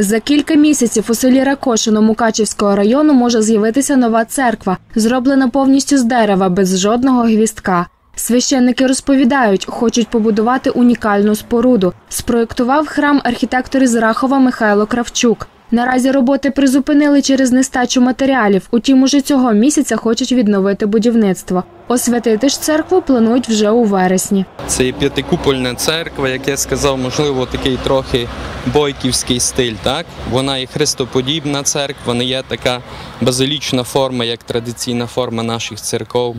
За кілька місяців у селі Ракошино Мукачівського району може з'явитися нова церква, зроблена повністю з дерева, без жодного гвістка. Священники розповідають, хочуть побудувати унікальну споруду. Спроєктував храм архітектор із Рахова Михайло Кравчук. Наразі роботи призупинили через нестачу матеріалів. Утім, уже цього місяця хочуть відновити будівництво. Освятити ж церкву планують вже у вересні. Це є п'ятикупольна церква, як я сказав, можливо, такий трохи бойківський стиль. Так? Вона є хрестоподібна церква, не є така базилічна форма, як традиційна форма наших церков,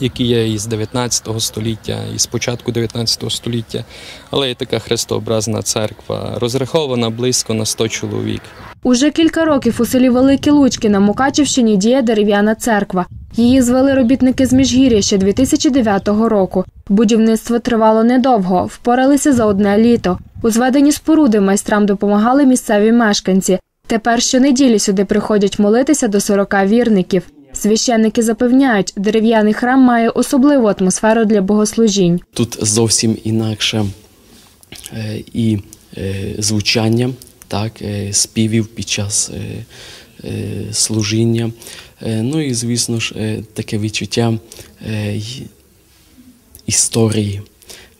які є із 19 століття, і з початку 19 століття. Але є така хрестообразна церква, розрахована близько на 100 чоловік. Уже кілька років у селі Великі Лучки на Мукачівщині діє дерев'яна церква. Її звели робітники з Міжгір'я ще 2009 року. Будівництво тривало недовго, впоралися за одне літо. У зведенні споруди майстрам допомагали місцеві мешканці. Тепер щонеділі сюди приходять молитися до 40 вірників. Священники запевняють, дерев'яний храм має особливу атмосферу для богослужінь. Тут зовсім інакше е, і е, звучання, так, е, співів під час служіння. Ну і, звісно ж, таке відчуття історії,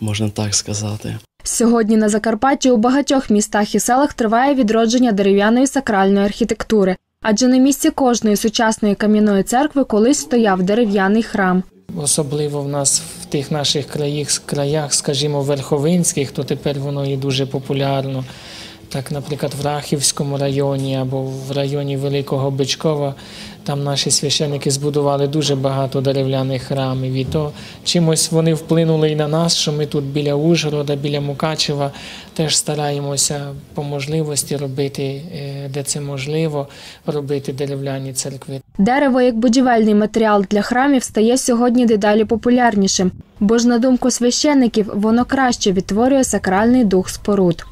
можна так сказати. Сьогодні на Закарпатті у багатьох містах і селах триває відродження дерев'яної сакральної архітектури, адже на місці кожної сучасної кам'яної церкви колись стояв дерев'яний храм. Особливо в нас в тих наших країх, краях, скажімо, верховинських, то тепер воно є дуже популярно. Так, наприклад, в Рахівському районі або в районі Великого Бичкова, там наші священники збудували дуже багато дерев'яних храмів. І то чимось вони вплинули і на нас, що ми тут біля Ужгорода, біля Мукачева теж стараємося по можливості робити, е, де це можливо, робити дерев'яні церкви. Дерево як будівельний матеріал для храмів стає сьогодні дедалі популярнішим, бо ж на думку священиків воно краще відтворює сакральний дух споруд.